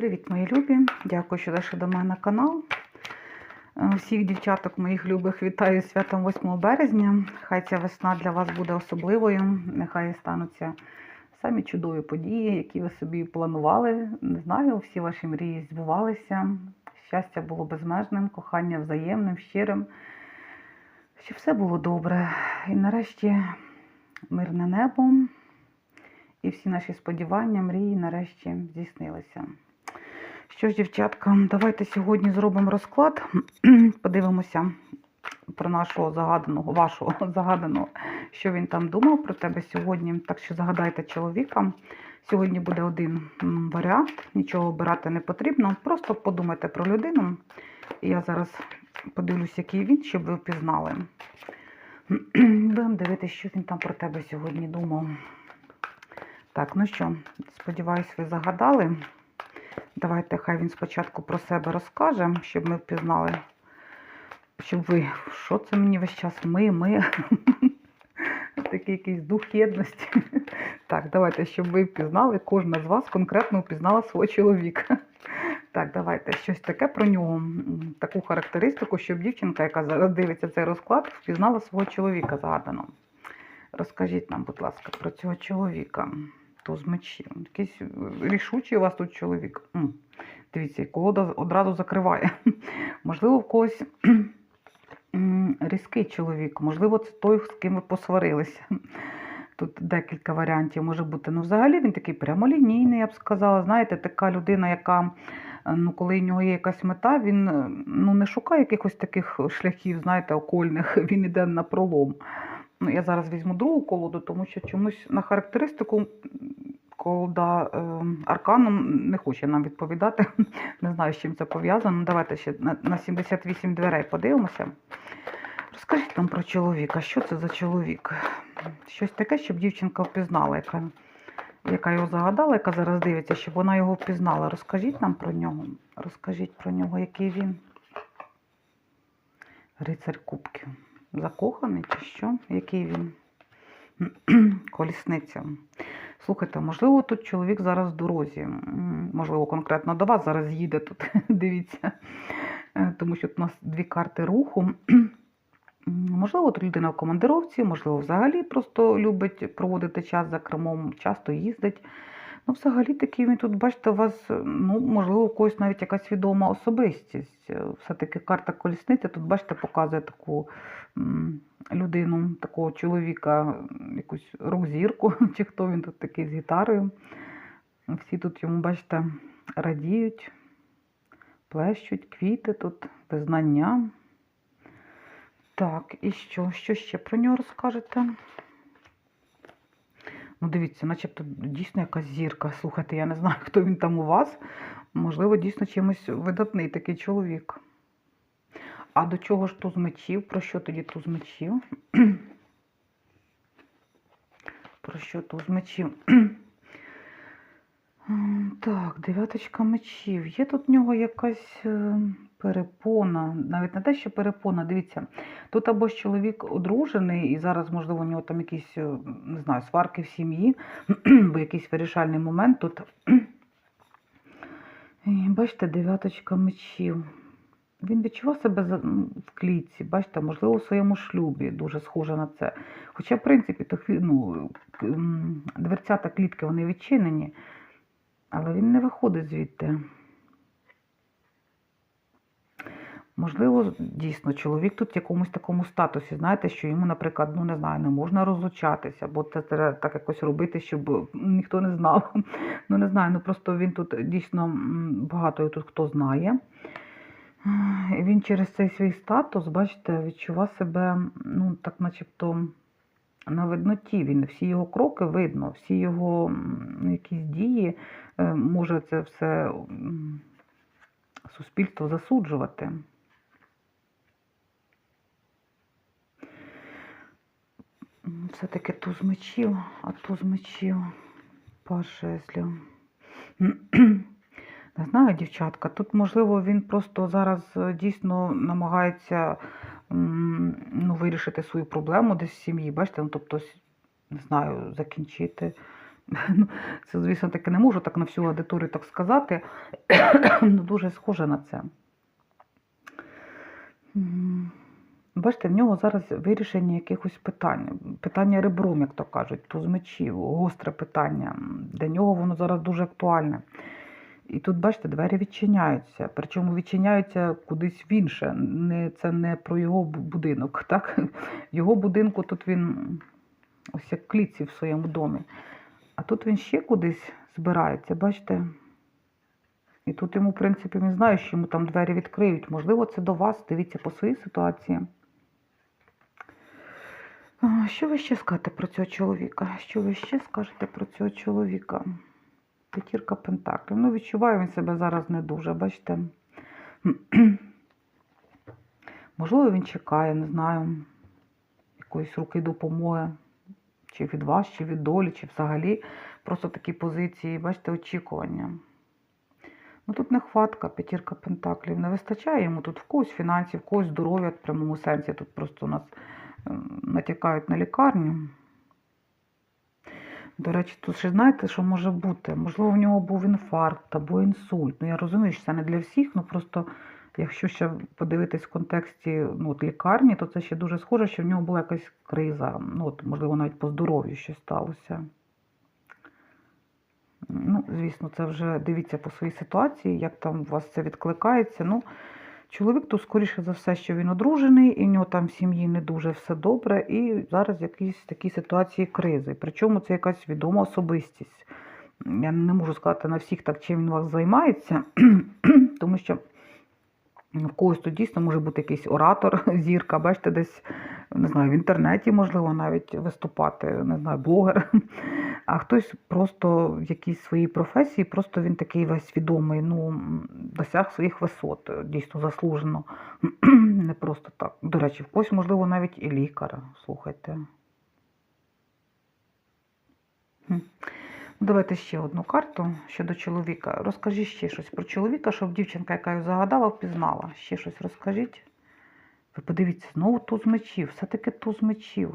Привіт, мої любі! Дякую, що зайшли до мене на канал. Е, Всіх дівчаток моїх любих вітаю святом 8 березня. Хай ця весна для вас буде особливою. Нехай стануться самі чудові події, які ви собі планували. Не знаю, всі ваші мрії збувалися. Щастя було безмежним, кохання взаємним, щирим. Щоб все було добре. І нарешті мирне небо. І всі наші сподівання, мрії нарешті здійснилися. Що ж, дівчатка, давайте сьогодні зробимо розклад. Подивимося про нашого загаданого, вашого загаданого, що він там думав про тебе сьогодні. Так що загадайте чоловіка. Сьогодні буде один варіант, нічого обирати не потрібно. Просто подумайте про людину. І я зараз подивлюсь, який він, щоб ви впізнали. Будемо дивитися, що він там про тебе сьогодні думав. Так, ну що, сподіваюсь, ви загадали. Давайте хай він спочатку про себе розкаже, щоб ми впізнали. Щоб ви, що це мені весь час? Ми, ми. Такий якийсь дух єдності. Так, давайте, щоб ви впізнали, кожна з вас конкретно впізнала свого чоловіка. Так, давайте щось таке про нього, таку характеристику, щоб дівчинка, яка зараз дивиться цей розклад, впізнала свого чоловіка згадано. Розкажіть нам, будь ласка, про цього чоловіка. Туз мечів. Якийсь рішучий у вас тут чоловік. М, Дивіться, колода одразу закриває. Можливо, в когось різкий чоловік, можливо, це той, з ким ви посварилися. Тут декілька варіантів може бути. Ну, взагалі він такий прямолінійний, я б сказала. Знаєте, така людина, яка, ну, коли в нього є якась мета, він ну, не шукає якихось таких шляхів, знаєте, окольних, він іде на пролом. Ну, я зараз візьму другу колоду, тому що чомусь на характеристику колода е, арканом не хоче нам відповідати. Не знаю, з чим це пов'язано. Ну, Давайте ще на, на 78 дверей подивимося. Розкажіть нам про чоловіка. Що це за чоловік? Щось таке, щоб дівчинка впізнала, яка, яка його загадала, яка зараз дивиться, щоб вона його впізнала. Розкажіть нам про нього. Розкажіть про нього, який він. Рицар Кубків. Закоханий чи що? Який він? Колісниця. Слухайте, можливо, тут чоловік зараз в дорозі. Можливо, конкретно до вас зараз їде тут. Дивіться. Е, Тому що тут у нас дві карти руху. Можливо, тут людина в командировці, можливо, взагалі просто любить проводити час за кермом, часто їздить. Ну, взагалі такий він тут, бачите, у вас, ну, можливо, у когось навіть якась відома особистість. Е, Все-таки карта колісниця тут, бачите, показує таку людину, такого чоловіка, якусь рок-зірку, чи хто він тут такий з гітарою. Всі тут йому, бачите, радіють, плещуть, квіти тут, визнання. Так, і що? Що ще про нього розкажете? Ну, дивіться, начебто дійсно якась зірка. Слухайте, я не знаю, хто він там у вас. Можливо, дійсно чимось видатний такий чоловік. А до чого ж туз мечів? Про що тоді туз мечів? Про що туз мечів? Так, дев'яточка мечів. Є тут в нього якась е, перепона, навіть не те, що перепона, дивіться, тут або ж чоловік одружений, і зараз, можливо, у нього там якісь, е, не знаю, сварки в сім'ї, або якийсь вирішальний момент тут. І Бачите, дев'яточка мечів. Він відчував себе в клітці, бачите, можливо, у своєму шлюбі дуже схоже на це. Хоча, в принципі, то, ну, дверцята клітки вони відчинені, але він не виходить звідти. Можливо, дійсно, чоловік тут в якомусь такому статусі, знаєте, що йому, наприклад, ну не знаю, не можна розлучатися, бо це треба так якось робити, щоб ніхто не знав. Ну не знаю, ну просто він тут дійсно багато тут хто знає. І він через цей свій статус, бачите, відчував себе, ну, так начебто на видноті. Він всі його кроки видно, всі його якісь дії е, може це все суспільство засуджувати. Все-таки туз мечів, а туз мечів, паж жезлів. Не знаю, дівчатка, тут, можливо, він просто зараз е, дійсно намагається ну, вирішити свою проблему десь в сім'ї, бачите, ну, тобто, не знаю, закінчити Ну, Це, звісно, таки не можу так на всю аудиторію так сказати. Ну, дуже схоже на це. Бачите, в нього зараз вирішення якихось питань. Питання ребром, як то кажуть, туз мечів, гостре питання. Для нього воно зараз дуже актуальне. І тут, бачите, двері відчиняються. Причому відчиняються кудись в інше. Не, це не про його будинок. Так? Його будинку тут він ось як клітці в своєму домі. А тут він ще кудись збирається, бачите? І тут йому, в принципі, він знає, що йому там двері відкриють. Можливо, це до вас. Дивіться по своїй ситуації. Що ви ще скажете про цього чоловіка? Що ви ще скажете про цього чоловіка? П'ятірка Пентаклів. Ну, відчуває він себе зараз не дуже, бачите. Можливо, він чекає, не знаю, якоїсь руки допомоги. Чи від вас, чи від долі, чи взагалі просто такі позиції, бачите, очікування. Ну тут нехватка, п'ятірка пентаклів. Не вистачає йому тут в когось фінансів, в когось здоров'я в прямому сенсі. Тут просто у нас натякають на лікарню. До речі, тут ще знаєте, що може бути? Можливо, в нього був інфаркт або інсульт. Ну, я розумію, що це не для всіх, ну просто якщо ще подивитись в контексті ну, от лікарні, то це ще дуже схоже, що в нього була якась криза. Ну, от, можливо, навіть по здоров'ю щось сталося. Ну, звісно, це вже дивіться по своїй ситуації, як там у вас це відкликається. Ну, чоловік то, скоріше за все, що він одружений, і в нього там в сім'ї не дуже все добре, і зараз якісь такі ситуації кризи. Причому це якась відома особистість. Я не можу сказати на всіх так, чим він вас займається, тому що в когось тут дійсно може бути якийсь оратор, зірка, бачите, десь не знаю, в інтернеті, можливо, навіть виступати, не знаю, блогер. А хтось просто в якійсь своїй професії, просто він такий весь відомий, ну, досяг своїх висот, дійсно заслужено. Не просто так. До речі, в когось, можливо, навіть і лікар, слухайте. Ну, Давайте ще одну карту щодо чоловіка. Розкажіть ще щось про чоловіка, щоб дівчинка, яка його загадала, впізнала. Ще щось розкажіть. Ви подивіться, знову туз мечів, все-таки туз мечів.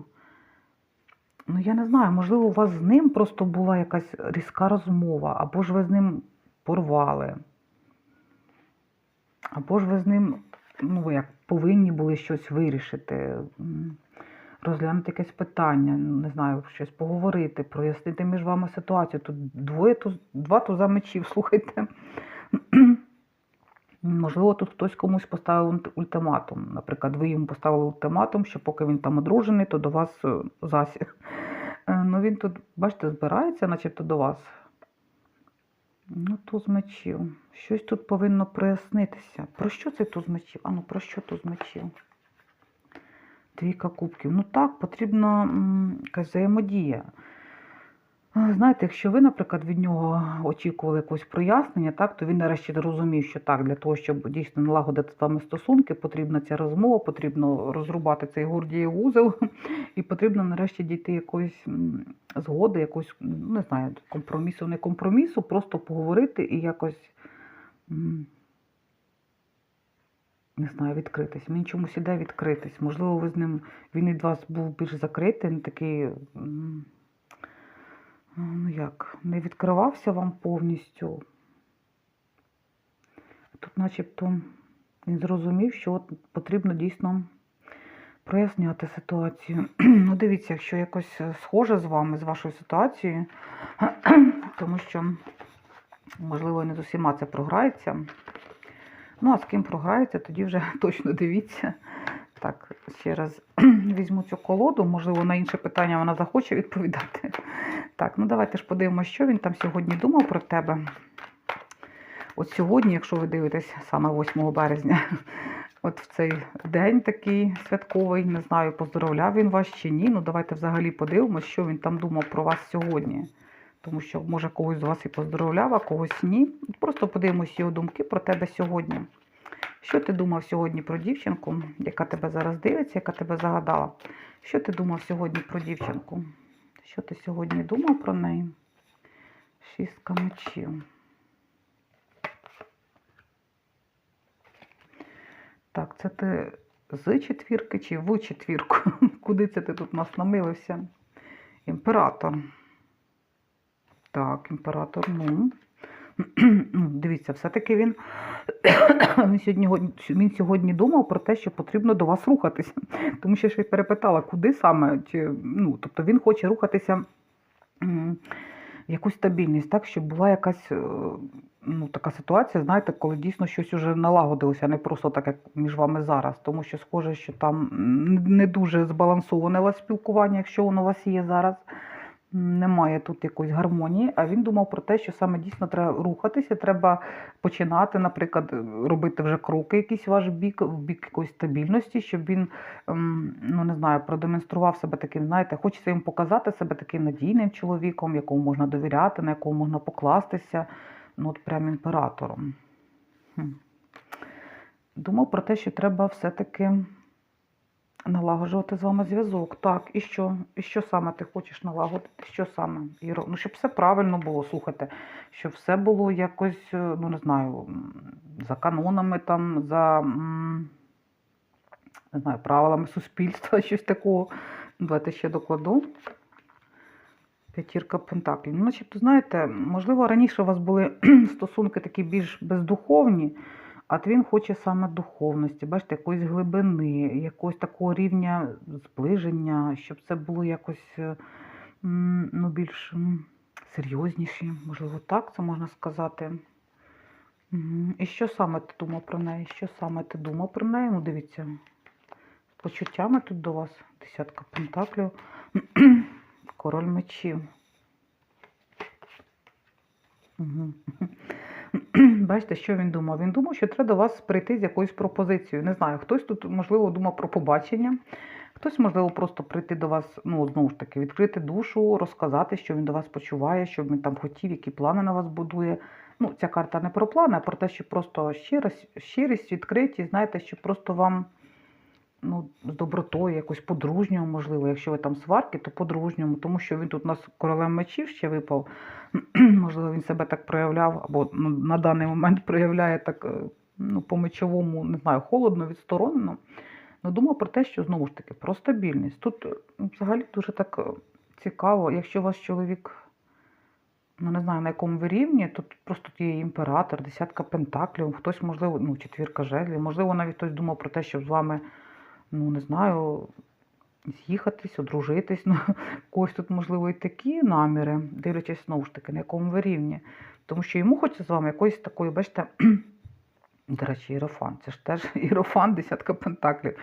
Ну, я не знаю, можливо, у вас з ним просто була якась різка розмова, або ж ви з ним порвали. Або ж ви з ним, ну, як повинні були щось вирішити, розглянути якесь питання, не знаю, щось поговорити, прояснити між вами ситуацію. Тут двоє туз, два туза мечів, слухайте. Можливо, тут хтось комусь поставив ультиматум. Наприклад, ви йому поставили ультиматум, що поки він там одружений, то до вас е, засіб. Е, Ну він тут, бачите, збирається, начебто до вас. Ну, туз мечів. Щось тут повинно прояснитися. Про що це туз мечів? А ну про що туз мечів? Двійка кубків. Ну так, потрібна якась взаємодія. Знаєте, якщо ви, наприклад, від нього очікували якогось прояснення, так, то він нарешті зрозумів, що так, для того, щоб дійсно налагодити з вами стосунки, потрібна ця розмова, потрібно розрубати цей гордієв вузол, і потрібно нарешті дійти якоїсь згоди, якогось, м, не знаю, компромісу, не компромісу, просто поговорити і якось, не знаю, відкритись. Він чомусь іде відкритись. Можливо, ви з ним, він від вас був більш закритий, такий. Ну як, не відкривався вам повністю. Тут начебто він зрозумів, що от потрібно дійсно проясняти ситуацію. ну, дивіться, якщо якось е, схоже з вами, з вашою ситуацією, тому що, можливо, не з усіма це програється. Ну, а з ким програється, тоді вже точно дивіться. Так, ще раз візьму цю колоду, можливо, на інше питання вона захоче відповідати. Так, ну давайте ж подивимося, що він там сьогодні думав про тебе. От сьогодні, якщо ви дивитесь саме 8 березня, от в цей день такий святковий, не знаю, поздоровляв він вас чи ні. Ну давайте взагалі подивимося, що він там думав про вас сьогодні. Тому що, може, когось з вас і поздоровляв, а когось ні. Просто подивимось його думки про тебе сьогодні. Що ти думав сьогодні про дівчинку, яка тебе зараз дивиться, яка тебе загадала? Що ти думав сьогодні про дівчинку? Що ти сьогодні думав про неї? Шістка мечів. Так, це ти з четвірки чи в четвірку? Куди це ти тут нас намилився? Імператор. Так, імператор, ну. Ну, Дивіться, все-таки він, він, сьогодні, він сьогодні думав про те, що потрібно до вас рухатися. Тому що я ще й перепитала, куди саме. Чи, ну, тобто він хоче рухатися в якусь стабільність, так, щоб була якась е, ну, така ситуація, знаєте, коли дійсно щось уже налагодилося, не просто так, як між вами зараз. Тому що схоже, що там не дуже збалансоване у вас спілкування, якщо воно у вас є зараз. Немає тут якоїсь гармонії, а він думав про те, що саме дійсно треба рухатися, треба починати, наприклад, робити вже кроки якісь в ваш бік, в бік якоїсь стабільності, щоб він, ем, ну не знаю, продемонстрував себе таким, знаєте, хочеться їм показати себе таким надійним чоловіком, якому можна довіряти, на якого можна покластися, ну от прям імператором. Думав про те, що треба все-таки налагоджувати з вами зв'язок. Так, і що? І що саме ти хочеш налагодити? Що саме? Іро? Ну, щоб все правильно було, слухайте, щоб все було якось, е, ну не знаю, за канонами, там, за не знаю, правилами суспільства, щось такого. Давайте ще докладу. П'ятірка Пентаклів. Ну, начебто, знаєте, можливо, раніше у вас були стосунки такі більш бездуховні, от він хоче саме духовності, бачите, якоїсь глибини, якогось такого рівня зближення, щоб це було якось е, ну, більш м, серйозніші, можливо, так це можна сказати. І що саме ти думав про неї? Що саме ти думав про неї? Ну, дивіться, з почуттями тут до вас десятка пентаклів, король мечів. Угу. Бачите, що він думав? Він думав, що треба до вас прийти з якоюсь пропозицією. Не знаю, хтось тут, можливо, думав про побачення, хтось, можливо, просто прийти до вас, ну, знову ж таки, відкрити душу, розказати, що він до вас почуває, що він там хотів, які плани на вас будує. Ну, ця карта не про плани, а про те, що просто щирість, щирість відкритість, знаєте, що просто вам ну, з добротою, якось по-дружньому, можливо, якщо ви там сварки, то по-дружньому, тому що він тут у нас королем мечів ще випав. можливо, він себе так проявляв, або ну, на даний момент проявляє так, е, ну, по мечовому, не знаю, холодно, відсторонено. Ну, думав про те, що знову ж таки про стабільність. Тут е, взагалі дуже так е, цікаво, якщо вас чоловік, ну не знаю на якому ви рівні, тут просто є імператор, десятка пентаклів, хтось, можливо, ну, четвірка жезлів, можливо, навіть хтось думав про те, щоб з вами, ну не знаю, з'їхатись, одружитись. Ну, когось тут, можливо, і такі наміри, дивлячись знову ж таки, на якому ви рівні. Тому що йому хочеться з вами якоїсь такої, бачите, до речі, іерофан. Це ж теж іерофан, десятка пентаклів.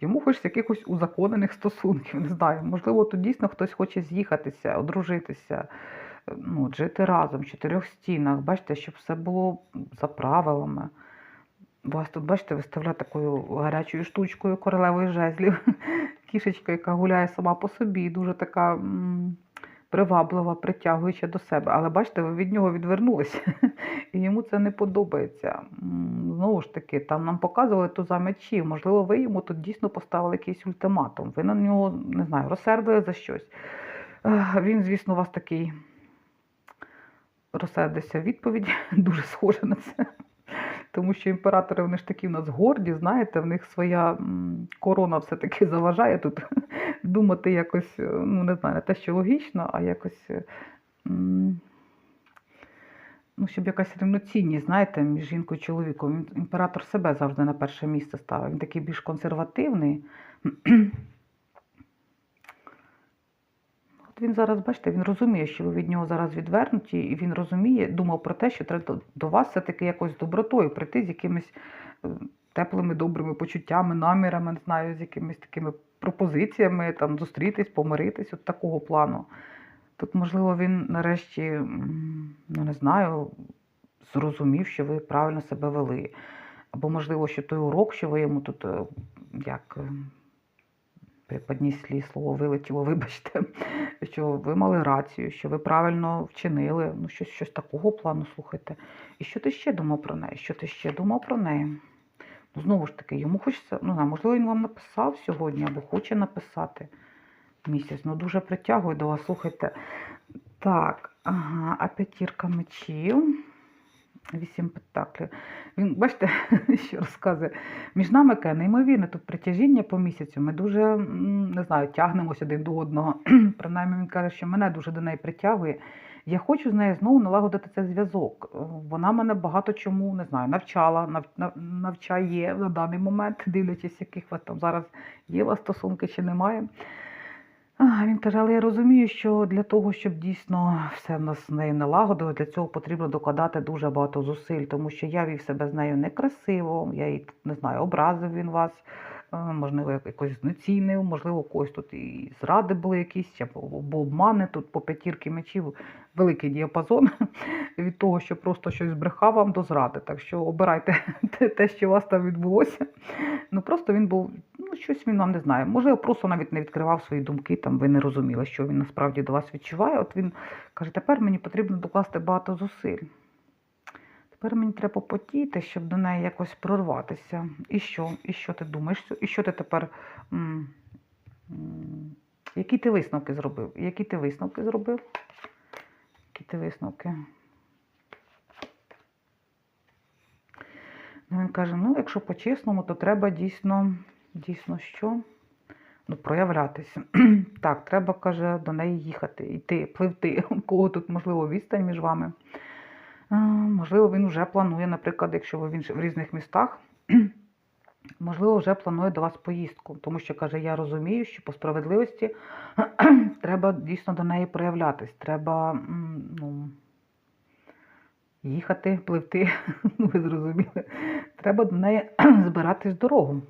Йому хочеться якихось узаконених стосунків. Не знаю. Можливо, тут дійсно хтось хоче з'їхатися, одружитися, ну, жити разом в чотирьох стінах. Бачите, щоб все було за правилами. Вас тут, бачите, виставляє такою гарячою штучкою королевою жезлів. Кішечка, яка гуляє сама по собі, дуже така м, приваблива, притягуюча до себе. Але бачите, ви від нього відвернулися, і йому це не подобається. Знову ж таки, там нам показували туза мечів. Можливо, ви йому тут дійсно поставили якийсь ультиматум. Ви на нього, не знаю, розсердили за щось. Він, звісно, у вас такий розсердився відповідь, дуже схожа на це. Тому що імператори вони ж такі в нас горді, знаєте, в них своя корона все-таки заважає тут думати якось, е, ну не знаю, не те, що логічно, а якось, е, ну, щоб якась рівноцінність, знаєте, між жінкою і чоловіком. Імператор себе завжди на перше місце ставив. Він такий більш консервативний. От він зараз, бачите, він розуміє, що ви від нього зараз відвернуті, і він розуміє, думав про те, що треба до- вас все-таки якось добротою прийти з якимись е, теплими, добрими почуттями, намірами, не знаю, з якимись такими пропозиціями, там, зустрітись, помиритись, от такого плану. Тут, можливо, він нарешті, ну не знаю, зрозумів, що ви правильно себе вели. Або, можливо, що той урок, що ви йому тут е, як. Преподніслі слово вилетіло, вибачте, що ви мали рацію, що ви правильно вчинили, ну щось, щось такого плану, слухайте. І що ти ще думав про неї? Що ти ще думав про неї? Ну, знову ж таки, йому хочеться, ну, можливо, він вам написав сьогодні або хоче написати місяць. Ну, дуже притягує до вас, слухайте. Так, ага, а п'ятірка мечів. Вісім пентаклів. Він, бачите, що розказує. Між нами яке неймовірне тут притяжіння по місяцю. Ми дуже не знаю, тягнемося один до одного. Принаймні він каже, що мене дуже до неї притягує. Я хочу з нею знову налагодити цей зв'язок. Вона мене багато чому не знаю, навчала, нав, нав- навчає на даний момент, дивлячись, яких вас там зараз є вас стосунки чи немає. Він каже, але я розумію, що для того, щоб дійсно все в нас з нею налагодило, для цього потрібно докладати дуже багато зусиль, тому що я вів себе з нею некрасиво, я її не знаю, образив він вас, е, можливо, якось знецінив, можливо, когось тут і зради були якісь, або обмани тут по п'ятірки мечів, великий діапазон від того, що просто щось збрехав вам до зради. Так що обирайте те- що у вас там відбулося. Ну просто він був, щось він вам не знає. Можливо, просто навіть не відкривав свої думки, там ви не розуміли, що він насправді до вас відчуває. От він каже, тепер мені потрібно докласти багато зусиль. Тепер мені треба потіти, щоб до неї якось прорватися. І що? І що ти думаєш? І що ти тепер? м, м, Які ти висновки зробив? Які ти висновки зробив? Які ти висновки? Ну, він каже: ну, якщо по-чесному, то треба дійсно, дійсно що? Ну, проявлятися. так, треба, каже, до неї їхати, йти, пливти. У кого тут, можливо, відстань між вами. А, можливо, він вже планує, наприклад, якщо ви в, різних містах, можливо, вже планує до вас поїздку. Тому що каже, я розумію, що по справедливості треба дійсно до неї проявлятись. Треба, ну, їхати, пливти, ви зрозуміли. Треба до неї збиратись дорогу.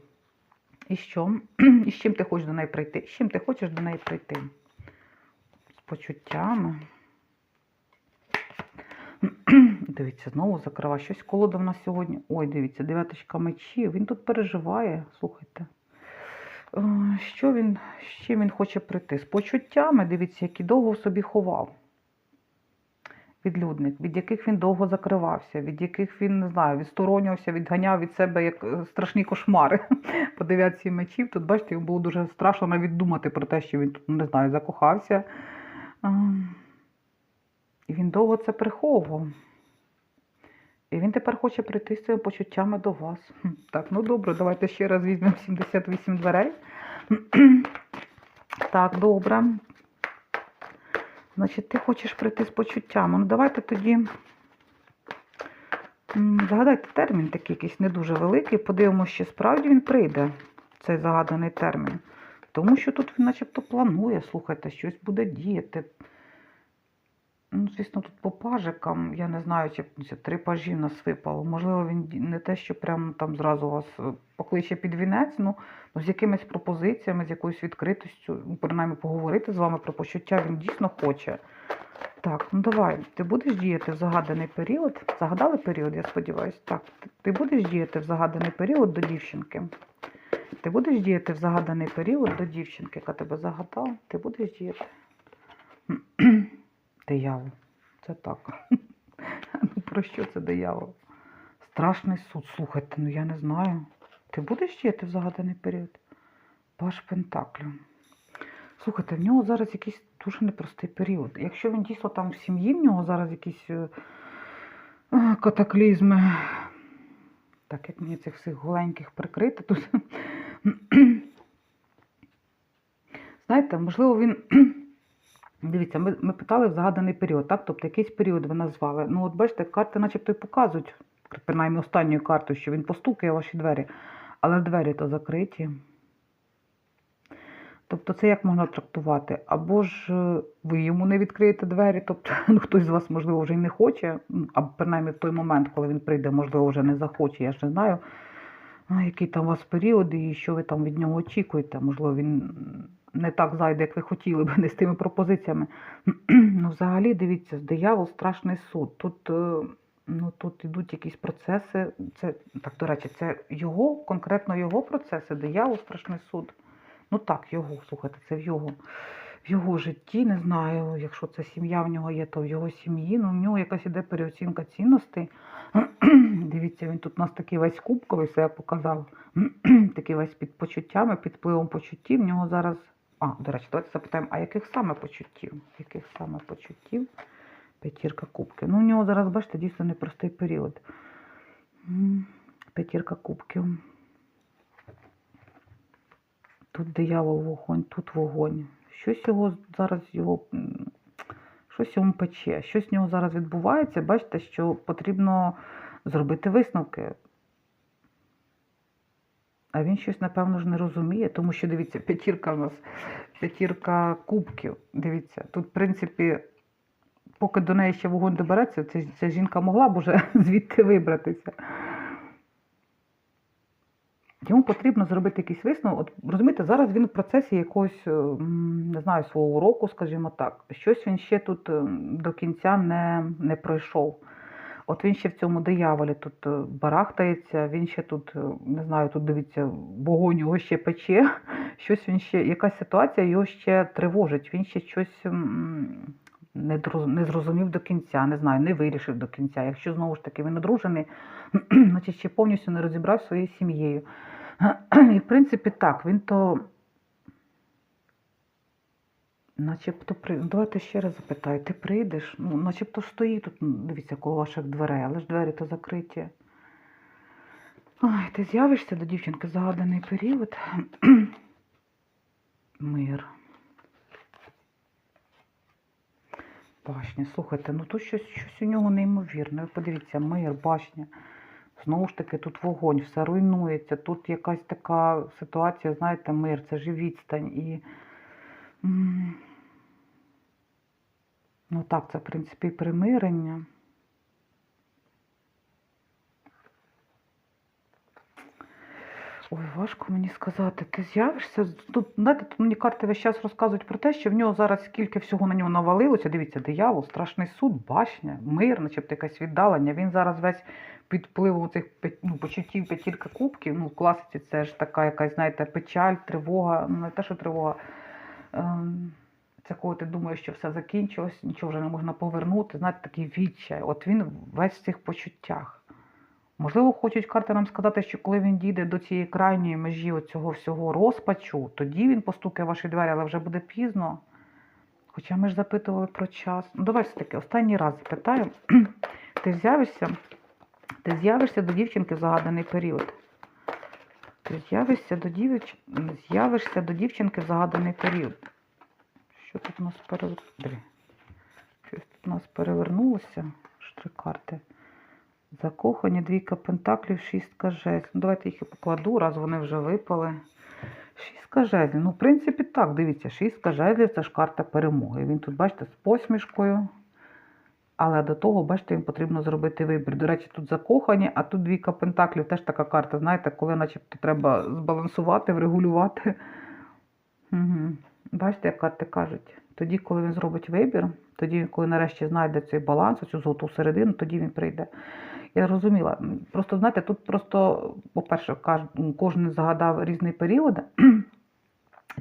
І що? І з чим ти хочеш до неї прийти? З чим ти хочеш до неї прийти? З почуттями. Дивіться, знову закрива. Щось колода в нас сьогодні. Ой, дивіться, дев'яточка мечів. Він тут переживає, слухайте. Е, Що він, з чим він хоче прийти? З почуттями, дивіться, які довго в собі ховав. Відлюдник, від яких він довго закривався, від яких він, не знаю, відсторонювався, відганяв від себе як е, страшні кошмари по дев'ятці мечів. Тут, бачите, йому було дуже страшно навіть думати про те, що він тут, не знаю, закохався. І він довго це приховував. І він тепер хоче прийти з цими почуттями до вас. Так, ну добре, давайте ще раз візьмемо 78 дверей. Так, добре. Значить, ти хочеш прийти з почуттями. Ну, давайте тоді. Загадайте термін такий якийсь не дуже великий. Подивимося, чи справді він прийде, цей загаданий термін. Тому що тут він начебто планує, слухайте, щось буде діяти. Ну, звісно, тут по пажикам, я не знаю, чи три пажі в нас випало. Можливо, він не те, що прямо там зразу вас е, покличе під вінець, ну, ну з якимись пропозиціями, з якоюсь відкритістю, ну, принаймні поговорити з вами про почуття він дійсно хоче. Так, ну давай, ти будеш діяти в загаданий період? Загадали період, я сподіваюся. Так, ти будеш діяти в загаданий період до дівчинки. Ти будеш діяти в загаданий період до дівчинки, яка тебе загадала? Ти будеш діяти. Диявол. Це так. Ну про що це диявол? Страшний суд. Слухайте, ну я не знаю. Ти будеш діяти в загаданий період? Паш Пентаклю. Слухайте, в нього зараз якийсь дуже непростий період. Якщо він дійсно там в сім'ї, в нього зараз якісь е, е, катаклізми. Так, як мені цих всіх голеньких прикрити тут. Знаєте, можливо, він. Дивіться, ми, ми питали в загаданий період, так? Тобто якийсь період ви назвали. Ну, от бачите, карти начебто й показують, принаймні останньою картою, що він постукає ваші двері, але двері то закриті. Тобто це як можна трактувати? Або ж е, ви йому не відкриєте двері, тобто ну, хтось з вас, можливо, вже й не хоче, або принаймні в той момент, коли він прийде, можливо, вже не захоче, я ж не знаю, який там у вас період і що ви там від нього очікуєте. Можливо, він не так зайде, як ви хотіли б, не з тими пропозиціями. ну, взагалі, дивіться, диявол страшний суд. Тут, е, ну, тут ідуть якісь процеси. Це, так, до речі, це його, конкретно його процеси, диявол страшний суд. Ну так, його, слухайте, це в його, в його житті, не знаю, якщо це сім'я в нього є, то в його сім'ї. Ну, в нього якась іде переоцінка цінностей. Дивіться, він тут у нас такий весь кубковий себе показав. такий весь під почуттями, під впливом почуттів. В нього зараз. А, до речі, давайте запитаємо, а яких саме почуттів? Яких саме почуттів П'ятірка кубків. Ну, у нього зараз, бачите, дійсно непростий період. П'ятірка кубків. Тут диявол вогонь, тут вогонь. Щось його зараз його. Щось йому пече, щось в нього зараз відбувається. Бачите, що потрібно зробити висновки. А він щось, напевно, ж не розуміє, тому що дивіться, п'ятірка в нас, п'ятірка кубків. Дивіться, тут, в принципі, поки до неї ще вогонь добереться, ця, ця жінка могла б уже звідти вибратися. Йому потрібно зробити якийсь висновок. От розумієте, зараз він в процесі якогось, е, не знаю, свого уроку, скажімо так. Щось він ще тут е, до кінця не, не пройшов. От він ще в цьому дияволі тут е, барахтається, він ще тут, е, не знаю, тут дивіться, вогонь його ще пече, щось він ще, якась ситуація його ще тривожить, він ще щось не, зрозумів до кінця, не знаю, не вирішив до кінця. Якщо знову ж таки він одружений, значить ще повністю не розібрав своєю сім'єю. І в принципі так, він то. Начебто при... ну, Давайте ще раз запитаю, ти прийдеш? Ну, начебто стоїть тут, ну, дивіться, коло ваших дверей, але ж двері то закриті. Ой, ти з'явишся до дівчинки загаданий період. Мир. Башня, слухайте, ну тут щось, щось у нього неймовірне. Ви подивіться, мир, башня. Знову ж таки, тут вогонь, все руйнується. Тут якась така ситуація, знаєте, мир, це ж і відстань. І... Ну так, це, в принципі, примирення. Ой, важко мені сказати. Ти з'явишся? Тут, знаєте, тут мені карти весь час розказують про те, що в нього зараз скільки всього на нього навалилося. Дивіться, диявол, страшний суд, башня, мир, начебто якесь віддалення. Він зараз весь під впливом цих ну, почуттів п'ятірка кубків. Ну, в класиці це ж така якась, знаєте, печаль, тривога, ну не те, що тривога. Ем, це коли ти думаєш, що все закінчилось, нічого вже не можна повернути. Знаєте, такий відчай. От він весь в цих почуттях. Можливо, хочуть карти нам сказати, що коли він дійде до цієї крайньої межі цього всього розпачу, тоді він постукає в ваші двері, але вже буде пізно. Хоча ми ж запитували про час. Ну, давай все-таки останній раз запитаю. Ти з'явишся? Ти з'явишся до дівчинки в загаданий період. Ти з'явишся до дівч... до дівчинки в загаданий період. Що тут у нас перевернулося? Щось тут у нас перевернулося. Аж три карти. Закохані, двійка пентаклів, шістка жезлів. Ну, давайте їх і покладу, раз вони вже випали. Шістка жезлів. Ну, в принципі, так, дивіться, шістка жезлів це ж карта перемоги. Він тут, бачите, з посмішкою. Але до того, бачите, їм потрібно зробити вибір. До речі, тут закохані, а тут двійка пентаклів теж така карта, знаєте, коли начебто треба збалансувати, врегулювати. Угу. Бачите, як карти кажуть. Тоді, коли він зробить вибір, тоді, коли нарешті знайде цей баланс, цю золоту середину, тоді він прийде. Я розуміла. Просто, знаєте, тут просто, по-перше, кожен загадав різний період.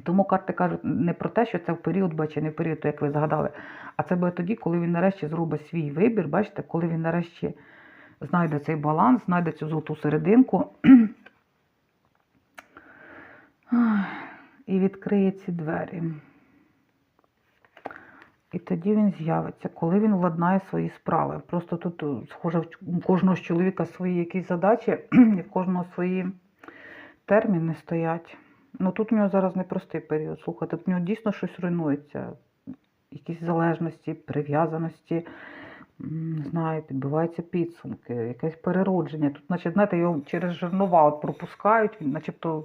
Тому карти кажуть не про те, що це в період Б чи не в період, як ви згадали, а це буде тоді, коли він нарешті зробить свій вибір, бачите, коли він нарешті знайде цей баланс, знайде цю золоту серединку і відкриє ці двері. І тоді він з'явиться, коли він владнає свої справи. Просто тут, е, схоже, у кожного з чоловіка свої якісь задачі, і в кожного свої терміни стоять. Ну тут у нього зараз непростий період. Слухайте, тут у нього дійсно щось руйнується. Якісь залежності, прив'язаності, не знаю, підбиваються підсумки, якесь переродження. Тут, наче, знаєте, його через жернова от пропускають, він начебто,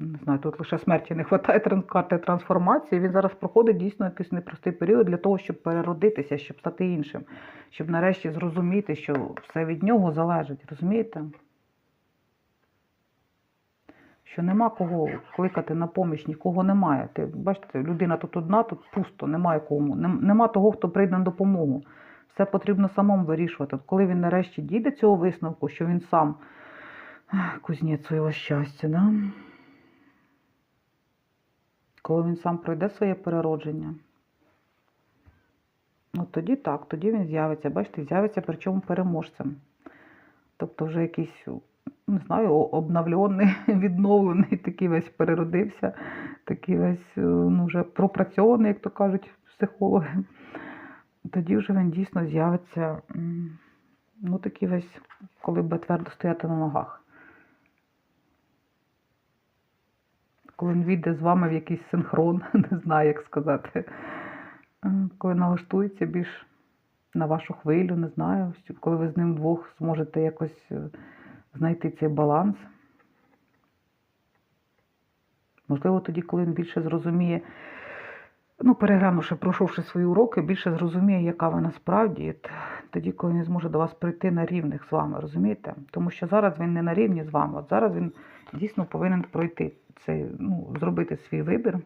не знаю, тут лише смерті не вистачає карти трансформації. Він зараз проходить дійсно якийсь непростий період для того, щоб переродитися, щоб стати іншим, щоб нарешті зрозуміти, що все від нього залежить. Розумієте? що нема кого кликати на поміч, нікого немає. Ти бачите, людина тут одна, тут пусто, немає кому. Нема того, хто прийде на допомогу. Все потрібно самому вирішувати. Коли він нарешті дійде цього висновку, що він сам кузнець свого щастя, да? Коли він сам пройде своє переродження, ну тоді так, тоді він з'явиться. Бачите, з'явиться причому переможцем. Тобто вже якийсь, не знаю, обновлений, відновлений, такий весь переродився, такий весь е, ну, вже пропрацьований, як то кажуть психологи. тоді вже він дійсно з'явиться, ну такий весь, коли буде твердо стояти на ногах. Коли він війде з вами в якийсь синхрон, не знаю, як сказати. Е, Коли налаштується більш на вашу хвилю, не знаю, коли ви з ним вдвох зможете якось е, знайти цей баланс. Можливо, тоді, коли він більше зрозуміє, ну, переглянувши, пройшовши свої уроки, більше зрозуміє, яка ви насправді, тоді, коли він зможе до вас прийти на рівних з вами, розумієте? Тому що зараз він не на рівні з вами, от зараз він дійсно повинен пройти цей, ну, зробити свій вибір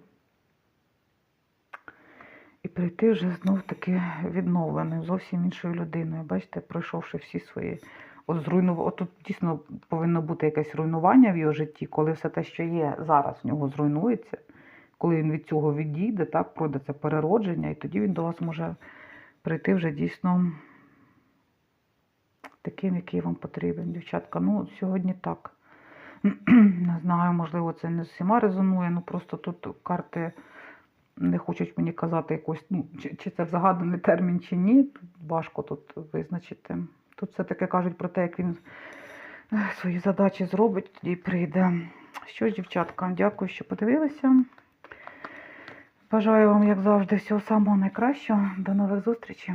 і прийти вже знов таки відновленим, зовсім іншою людиною. Бачите, пройшовши всі свої. От зруйнув... От тут дійсно повинно бути якесь руйнування в його житті, коли все те, що є зараз, в нього зруйнується, коли він від цього відійде, так, пройде це переродження, і тоді він до вас може прийти вже дійсно таким, який вам потрібен, дівчатка. Ну, сьогодні так. Не знаю, можливо, це не з всіма резонує, ну просто тут карти не хочуть мені казати якось, ну, чи, чи це загаданий термін, чи ні. Тут важко тут визначити. Тут все-таки кажуть про те, як він е, свої задачі зробить, тоді прийде. Що ж, дівчатка, дякую, що подивилися. Бажаю вам, як завжди, всього самого найкращого. До нових зустрічей.